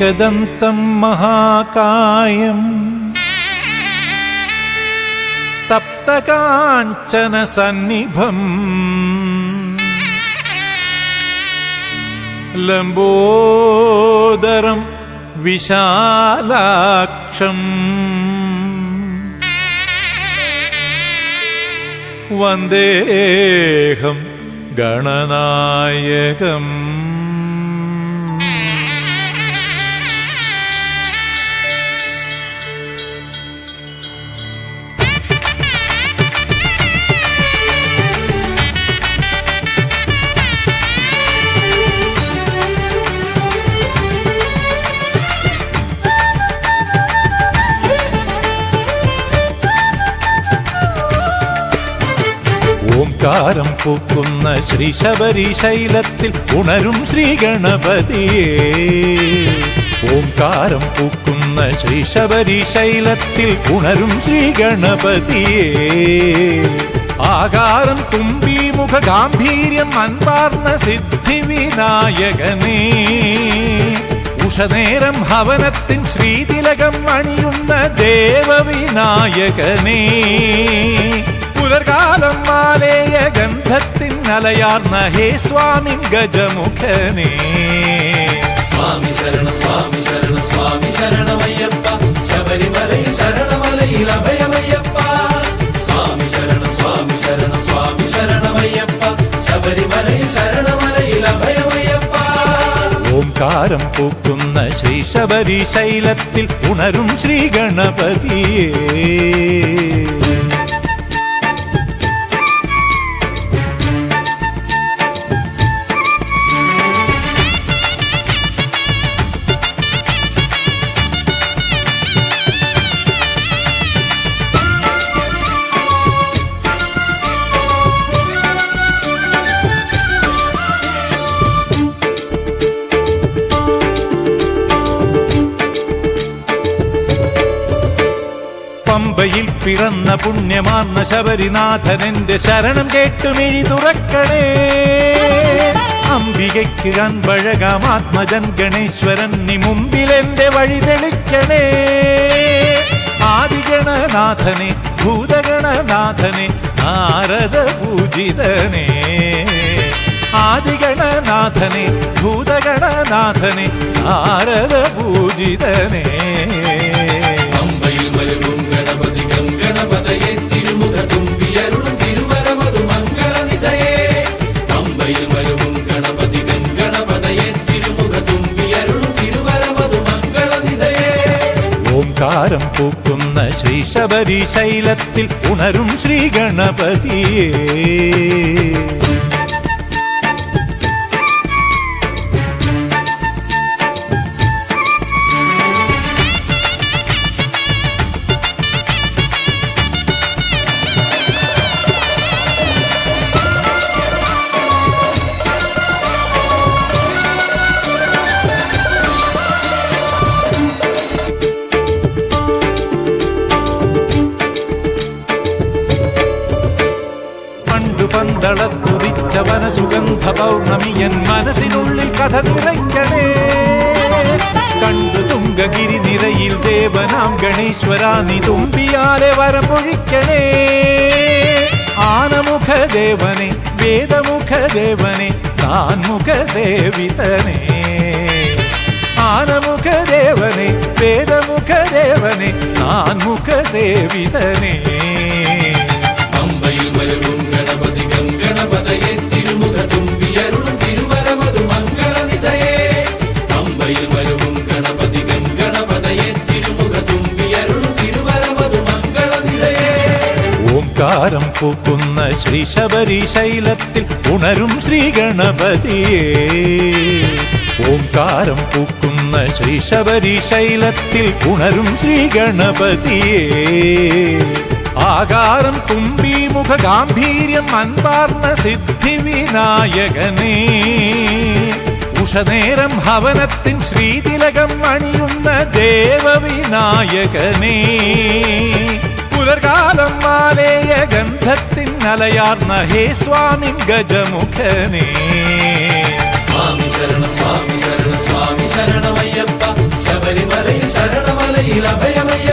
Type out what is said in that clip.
ഏകദന്തം മഹാകായം സന്നിഭം. ലംബോദരം വിശാലാക്ഷം. വന്ദേഹം ഗണനായകം. ഓംകാരം പൂക്കുന്ന ശ്രീ ശബരി ശൈലത്തിൽ ഉണരും ശ്രീ ഗണപതിയേ ഓംകാരം പൂക്കുന്ന ശ്രീ ശബരി ശൈലത്തിൽ ഉണരും ശ്രീ ഗണപതിയേ ആകാരം തുമ്പി മുഖ ഗാംഭീര്യം അൻപാർന്ന സിദ്ധി വിനായകനേ ഉഷനേരം ഹവനത്തിൻ ശ്രീതിലകം അണിയുന്ന ദേവവിനായകനേ. പുലർകാലം മാലേയ ഗന്ധത്തിൻ അലയാർന്ന ഹേ സ്വാമി ഗജമുഖനേ. സ്വാമി ശരണം സ്വാമി ശരണം സ്വാമി ശരണമയ്യപ്പ. ശബരിമലയിൽ ശരണമലയിൽ അഭയമയ്യപ്പ. സ്വാമി ശരണം സ്വാമി ശരണം സ്വാമി ശരണമയ്യപ്പ. ശബരിമലയിൽ ശരണമലയിൽ അഭയമയ്യപ്പ. ഓംകാരം പൂക്കുന്ന ശ്രീ ശബരി ശൈലത്തിൽ ഉണരും ശ്രീ ഗണപതിയേ പമ്പയിൽ പിറന്ന പുണ്യമാർന്ന ശബരിനാഥനെന്റെ ശരണം കേട്ടു മിഴി തുറക്കണേ. അംബികയ്ക്ക് അൻപഴകാമാത്മജൻ ഗണേശ്വരൻ നി മുമ്പിൽ എന്റെ വഴി തെളിക്കണേ. ആദിഗണനാഥനെ ഭൂതഗണനാഥനെ നാരദ പൂജിതനേ ആദിഗണനാഥനെ ഭൂതഗണനാഥനെ നാരദ പൂജിതനേ ഓംകാരം പൂക്കുന്ന ശ്രീ ശബരി ശൈലത്തിൽ ഉണരും ശ്രീ ഗണപതിയേ പണ്ടു പന്തളത്തുതിച്ച വനസുഗന്ധ പൗർണമി എൻ മനസ്സിനുള്ളിൽ കഥ നിറയ്ക്കണേ കണ്ടു തുങ്കഗിരി നിരയിൽ ദേവനാം ഗണേശ്വര നീ തുമ്പിയാലെ വരമൊഴിക്കണേ ആനമുഖ ദേവനെ വേദമുഖ ദേവനെ താൻമുഖ സേവിതനേ ആനമുഖ ദേവനെ വേദമുഖ ദേവനെ താൻമുഖ സേവിതനേ മരുവും ഗണപതി ഗംഗണപതയെ തിരുമുഖ തുമ്പിയരുളും തിരുവരമതു മംഗളനിധയേ പമ്പയിൽ മരുവും ഗണപതി ഗംഗണപതയെ തിരുമുഖ തുമ്പിയരുളും തിരുവരമതു മംഗളനിധയേ ഓംകാരം പൂക്കുന്ന ശ്രീ ശബരി ശൈലത്തിൽ ഉണരും ശ്രീ ഗണപതിയേ ഓംകാരം പൂക്കുന്ന ശ്രീ ശബരി ശൈലത്തിൽ ഉണരും ശ്രീ ഗണപതിയേ ആകാരം തുമ്പി മുഖ ഗാംഭീര്യം അൻപാർന്ന സിദ്ധി വിനായകനേ ഉഷനേരം ഭവനത്തിൻ ശ്രീതിലകം അണിയുന്ന ദേവവിനായകനേ. പുലർകാലം മാലേയ ഗന്ധത്തിൻ അലയാർന്ന ഹേ സ്വാമി ഗജമുഖനേ. സ്വാമി ശരണം സ്വാമി ശരണം സ്വാമി ശരണമയ്യപ്പ. ശബരിമലയിൽ ശരണമലയിൽ അഭയമയ്യപ്പ.